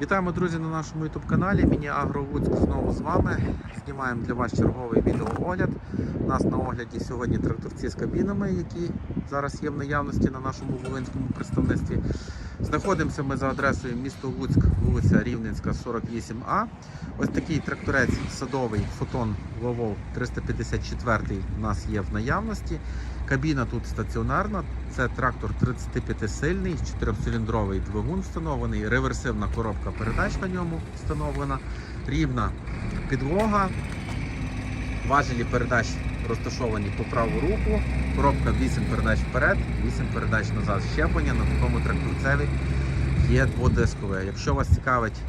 Вітаємо, друзі, на нашому YouTube каналі. Міні Агровудськ знову з вами. Знімаємо для вас черговий відеоогляд. У нас на огляді сьогодні тракторці з кабінами, які зараз є в наявності на нашому волинському представництві. Знаходимося ми за адресою місто Луцьк, вулиця Рівненська, 48А. Ось такий тракторець садовий фотон Ловол 354 у нас є в наявності. Кабіна тут стаціонарна. Це трактор 35-сильний, 4-циліндровий двигун встановлений, реверсивна коробка передач на ньому встановлена, рівна підлога, важелі передач розташовані по праву руку, коробка 8 передач вперед, 8 передач назад. Щеплення на такому тракторцеві є дводискове. Якщо вас цікавить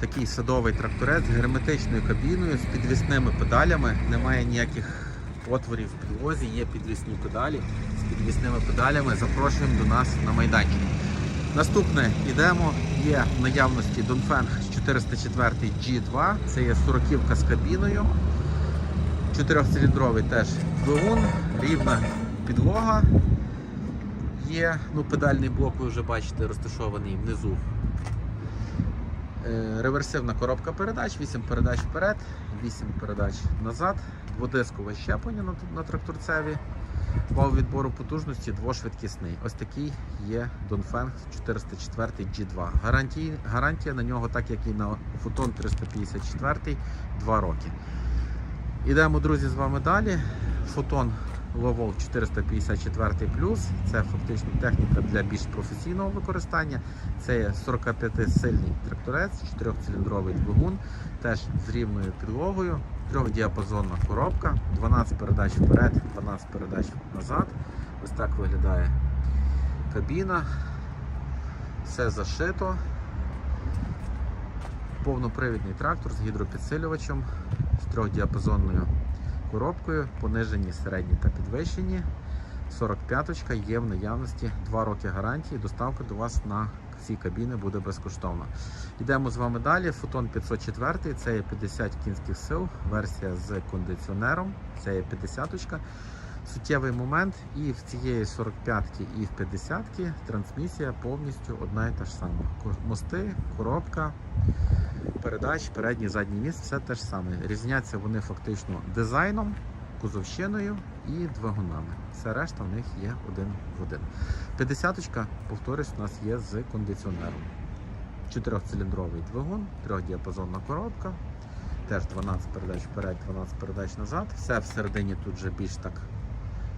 такий садовий тракторець з герметичною кабіною, з підвісними педалями, немає ніяких отворів в підлозі, є підвісні педалі з підвісними педалями. Запрошуємо до нас на майданчик. Наступне йдемо. Є в наявності Dongfeng 404 G2. Це є 40 з кабіною. Чотирьохциліндровий теж двигун, рівна підлога. Є, ну, педальний блок, ви вже бачите, розташований внизу. Е, Реверсивна коробка передач, 8 передач вперед, 8 передач назад, дводискове щеплення на, на тракторцеві, вал відбору потужності двошвидкісний. Ось такий є Dongfeng 404 G2. Гарантій, гарантія на нього, так як і на Photon 354, 2 роки. Ідемо, друзі, з вами далі. Фотон Lowol 454 Це фактично техніка для більш професійного використання. Це є 45-сильний тракторець, 4-циліндровий двигун, теж з рівною підлогою, трьохдіапазонна коробка, 12 передач вперед, 12 передач назад. Ось так виглядає кабіна. Все зашито. Повнопривідний трактор з гідропідсилювачем, з трьохдіапазонною коробкою, понижені, середні та підвищені. 45-ка є в наявності 2 роки гарантії. Доставка до вас на ці кабіни буде безкоштовна. Йдемо з вами далі. Фотон 504 це є 50 кінських сил, версія з кондиціонером. Це є 50-ка. Суттєвий момент і в цієї 45-ки, і в 50-ки трансмісія повністю одна і та ж сама. Мости, коробка, передач, передній, задній міст, все те ж саме. Різняться вони фактично дизайном, кузовщиною і двигунами. Все решта в них є один в один. 50-ка, повторюсь, у нас є з кондиціонером. Чотирьохциліндровий двигун, трьохдіапазонна коробка. Теж 12 передач вперед, 12 передач назад. Все всередині тут вже більш так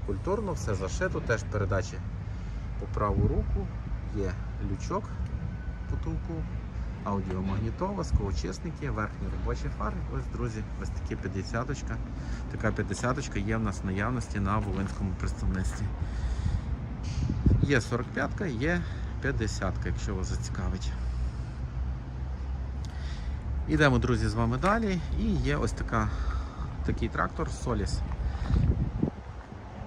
культурно, все зашито, теж передачі по праву руку, є лючок потулку, аудіомагнітова, сковочисники, верхні робочі фари. Ось, друзі, ось такі 50 -очка. Така 50 є в нас в наявності на Волинському представництві. Є 45-ка, є 50-ка, якщо вас зацікавить. Ідемо, друзі, з вами далі. І є ось така, такий трактор Solis.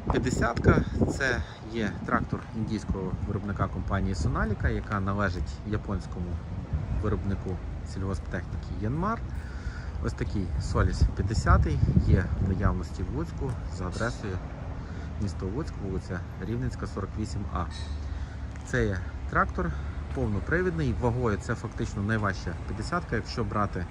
50-ка це є трактор індійського виробника компанії Sonalica, яка належить японському виробнику сільгосптехніки Янмар. Ось такий Solis 50 є в наявності в Луцьку за адресою місто Луцьк, вулиця Рівненська, 48А. Це є трактор повнопривідний, вагою це фактично найважча 50-ка. Якщо брати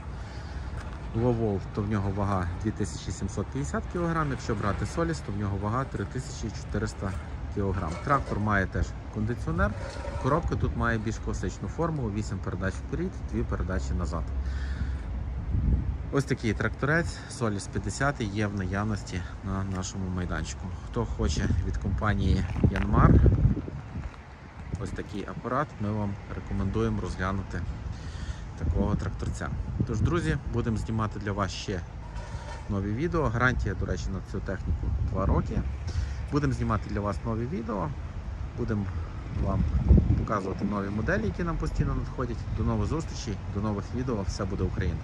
Ловол, то в нього вага 2750 кг, якщо брати Соліс, то в нього вага 3400 кг. Трактор має теж кондиціонер, коробка тут має більш класичну форму, 8 передач вперед, 2 передачі назад. Ось такий тракторець Solis 50 є в наявності на нашому майданчику. Хто хоче від компанії Янмар, ось такий апарат, ми вам рекомендуємо розглянути такого тракторця. Тож, друзі, будемо знімати для вас ще нові відео. Гарантія, до речі, на цю техніку 2 роки. Будемо знімати для вас нові відео. Будемо вам показувати нові моделі, які нам постійно надходять. До нових зустрічей, до нових відео. Все буде Україна!